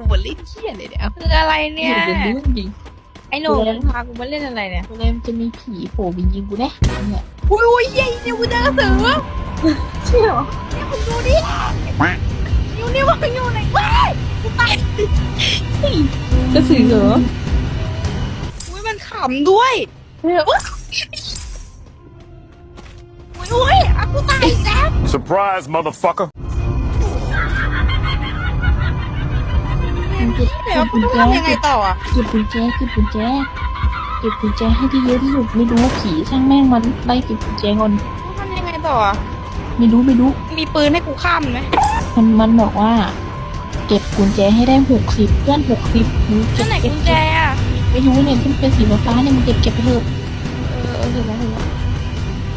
กูมาเล่นเที่ยเลยเนี่ยคืออะไรเนี่ยเดี๋ยวรู้จริไอ้หนูมึงพากูมาเล่นอะไรเนี่ยๆเลยมันจะมีผีโผล่มายิงกูแน่เนี่ยอุ้ยอุ้ยเย้เนี่ยกูเจอกระสือเชี่ยเหรอเนี่ยมึงดูดิอยู่นี่ว่าอยู่ไหนว้ายกูตายกระสือเหรออุ้ยมันขำด้วยเฮ้ยอุ๊ยอุ้ยอุ้ยอะกูตายแล้ว Surprise, motherfucker. ก็บเดี๋ยวกูต้องทำยังไงต่ออะเก็บกุญแจเก็บกุญแจเก็บกุญแจให้ได้เยอะที่สุดไม่รู้ว่าผีช่างแม่งมันไล่เก็บกุญแจก่อนกูทำยังไงต่ออะไม่รู้ไม่รู้ มีปืนให้กูข้ามไหมมันมันบอกว่า เก็บกุญแจให้ได้หกสิบเพื่อนหกสิบมึงเก็ที่บไหนเก็บกุญแจอะไม่รู้เนี่ยที่มันเป็นสีฟ้าๆเนี่ยมันเก็บเก็บไปเถอะเออเออเห็นแล้วเห็นแล้ว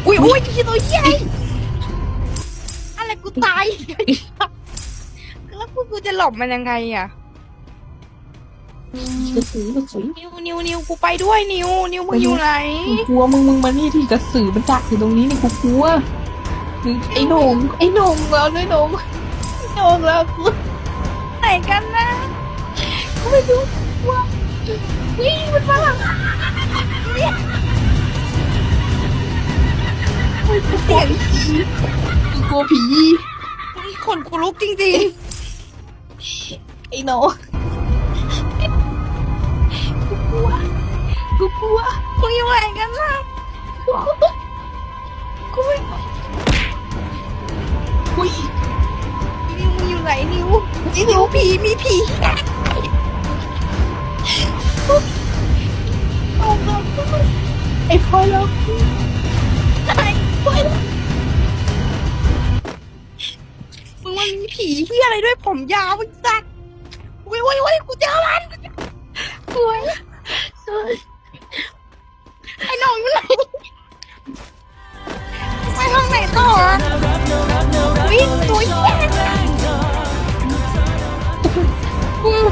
อุ้ยอุ้ยที่ตัวใหญ่อะไรกูตายแล้วกูกูจะหลบมันยังไงอะ กระสือกระสือนิวนิวนิวกูไปด้วยนิวนิวมึงอยู่ไหนกูกลัวมึงมึงมานี่ที่กระสือมันดักอยู่ตรงนี้นี่กูกลัวไอ้โหนงไอ้โหนงเราด้วยโหนงไอ้โหนงเรากูไหนกันนะกูไม่รู้ว่าวิ่งมันมาหลังกูกลัวผีกูกลัวผีคนกูลุกจริงไอ้โหนง กูกลัวมึงอยู่ไหนกันล่ะกูไม่อุ้ยนิวมึงอยู่ไหนนิวนิวผีมีผีโอ้โหไอ้พลอยเราตายมึงมันมีผีที่อะไรด้วยผมยาวมึงสัตว์อุ้ยอุ้ยอุ้ยกูเจอมันสวย ไอ้น้องอยู่ไหนไปทางไหนต่ออะวิ่งตัวแย่อืม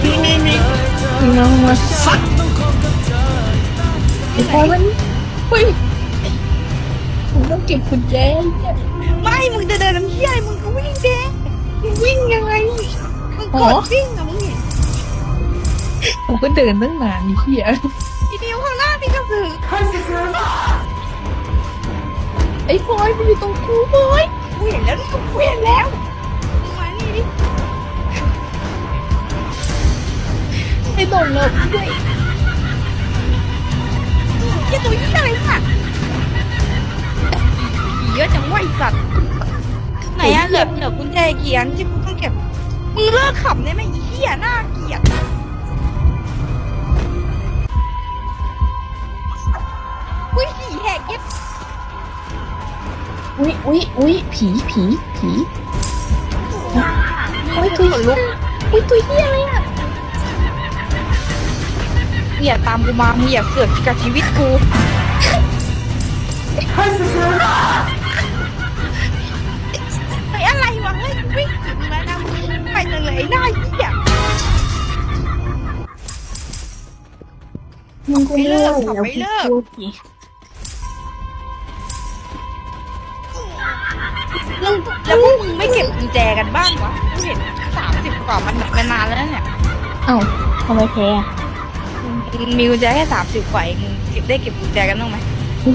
ผีมีมีมีน้องมาสักไอ้พลอมันเฮ้ยผมต้องเก็บกุญแจเนี่ยไม่มึงจะเดินน้ำเที่ยอะไรมึงก็วิ่งเด้มึงวิ่งยังไงมึงกดวิ่งอะมึงเห็น ผมก็เดินตั้งนานนี่เฮียอีนิวข้างหน้ามีกระสือไอ้พลอยมันอยู่ตรงกูพลอยกูเห็นแล้วนี่กูเห็นแล้วมึงมานี่ดิไอ้โดนเราด้วยแกตัวยี่อะไรน่ะผีเยอะจังวะไอสัตว์ไหนอะเหลือเหลือกุญแจกี่อันที่กูต้องเก็บมึงเลิกขำได้ไหมอีเหี้ยน่าเกลียด อุ้ยผีแหกเก็บอุ้ยอุ้ยอุ้ยผีผีผีโอ้ยตัวขนลุกอุ้ยตัวเฮียอะไรอะมึงอย่าตามกูมามึงอย่าเสือกกับชีวิตกูไอ้อะไรวะเฮ้ยกูวิ่งถึงแล้วนะมึงไปจังเลยไอ้หน้าเหี้ยมึงก็เลิกไม่แล้วเลิก กูผีแล้วแล้วพวกมึงไม่เก็บกุญแจกันบ้างวะกูเห็นสามสิบกว่ามันมันนานแล้วเนี่ยเอ้าทำไมแพ้อะมึงมีกุญแจแค่สามสิบกว่าเองมึงเก็บได้เก็บกุญแจกันบ้างไหมกู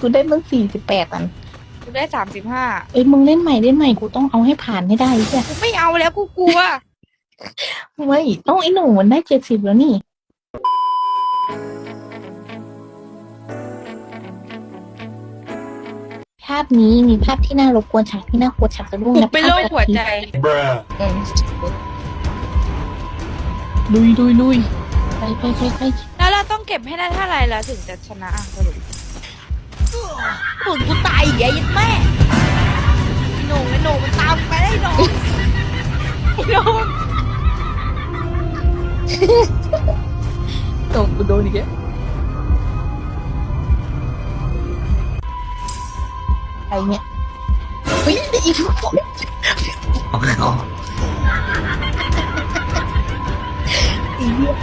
กูได้ตั้งสี่สิบแปดอันกูได้สามสิบห้าเอ้ยมึงเล่นใหม่เล่นใหม่กูต้องเอาให้ผ่านให้ได้ใช่กูไม่เอาแล้วกูกลัว ไม่ต้องไอ้หนูมันได้เจ็ดสิบแล้วนี่าพนี้มีภาพที่น่ารบกวนฉากที่น่ากลัวฉากสะดุ้งกูและเป็นภาโรพคหัวใจ Bruh. อืมลุยลุยลุยไปไปไปไปแล้วเราต้องเก็บให้ได้เท่าไหร่แล้วถึงจะชนะอะสรุปมึงกูตายอีกไอ้ยัดแม่ไอ้โหน่งไอ้โหน่งมันตามกูไปได้ไอ้โหน่งไอ้โหน่งตกกูโดนอีกแล้ว ใครเนี่ยเฮ้ยอีกคนอีเหี้ย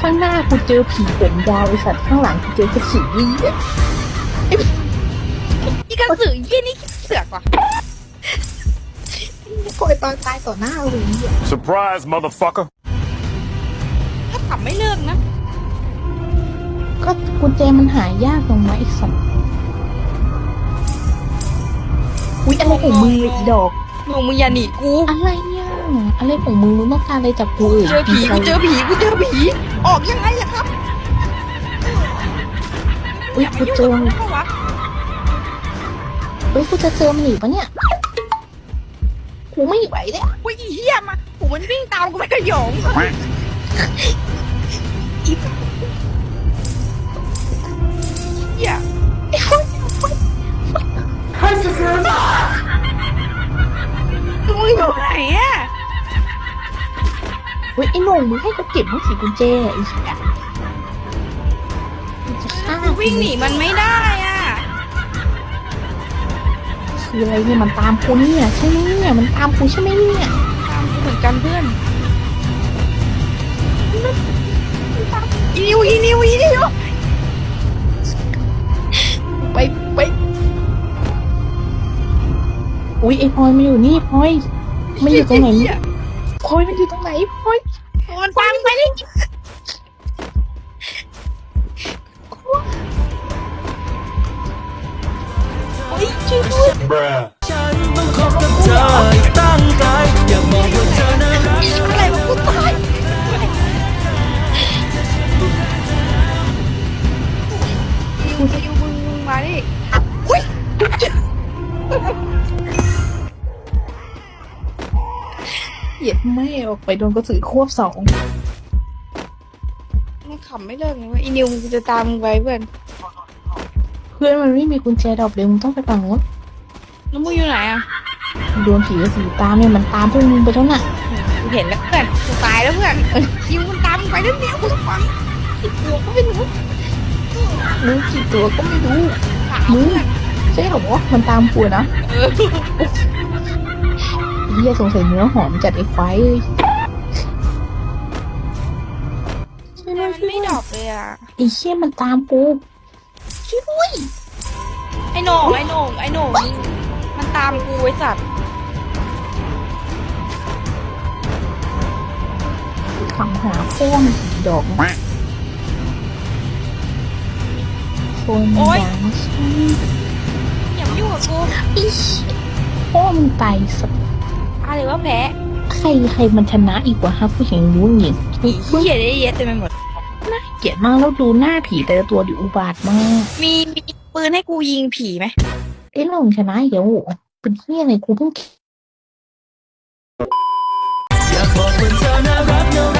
ข้างหน้ากูเจอผีผมยาวไอสัตว์ข้างหลังกูเจอกระสือวิ่งเนี่ยอีกระสือยี่นี่เสือกว่ะตอนตายต่อหน้าเลยเนี่ย Surprise, motherfucker. ถ้าขับไม่เลิกนะ ก็กุญแจมันหายากตรงไหนอีกสอง อุ๊ยอะไรของมึงเนี่ยอีดอก หนูมึงอย่าหนีกู อะไรเนี่ยอะไรของมึงมึงต้องการอะไรจากกูอีกเจอผีกูเจอผีกูเจอผี ออกยังไงอะครับอุ๊ยอย่ากูมายุ่งเจอกับมันเข้าวะเฮ้ยกูจะเจอมันอีกปะเนี่ยกูไม่ไหวแล้วอุ้ยอีเหี้ยมาโหมันวิ่งตามกูไปกระหยงเฮ้ยไอ้หนุ่มมึงให้เขาเก็บมือสีกุญแจไอ้เหี้ยมึงจะฆ่ากูวิ่งหนีมันไม่ได้อะคืออะไรเนี่ยมันตามกูเนี่ยใช่ไหมเนี่ยมันตามกูใช่ไหมเนี่ยตามกูเหมือนกันเพื่อนอีนิวอีนิวอีนิวไปไปอุ้ยไอ้พลอยมันอยู่นี่พลอยมันอยู่ตรงไหน พลอยมันอยู่ตรงไหนพลอยมันตามไปเลยโอ้ยช่วยด้วย เหยียดไม่ออกไปโดนกระสือควบสองมันขำไม่เลิกเลยว่าอีนิวมึงจะตามมึงไปเพื่อนเพื่อนมันไม่มีกุญแจดอกเดียวมึงต้องไปฝั่งนู้นแล้วมึงอยู่ไหนอะโดนผีกระสือตามเนี่ยมันตามพวกมึงไปแล้วน่ะกูเห็นแล้วเพื่อนกูตายแล้วเพื่อนยิวมันตามมึงไปแล้วเนี่ยกูต้องฟังติดตัวก็ไม่รู้มึงกี่ตัวก็ไม่รู้ถามเพื่อนใช่เหรอวะมันตามกูนะ เออเฮียสงสัยเนื้อหอมจัดไอ้ควายเลยช่วยด้วยมันช่วยไม่ด้วยดอกเลยอะ ไอ้เฮียมันตามกูช่วยด้วยไอ้โหน่งไอ้โหน่งไอ้โหน่งมึงมันตามกูไอ้สัตว์ขำหาพ่วงดอกคนดังใช่อย่ามายุ่งกับกูอีพ่อมึงตายสักอ หรือว่าแพ้ใครใครมันชนะอีกวะฮะผู้หญิงรู้หญิงเขียดได้เยอะเต็มไปหมดน่าเกลียดมากแล้วดูหน้าผีแต่ละตัวดิอุบาทมาก มีมีปืนให้กูยิงผีไหมเอ๊ะเราชนะเดี๋ยวเป็นเที่ยอะไรกูเพิ่งอยากบอกว่าเธอน่ารักน่ารัก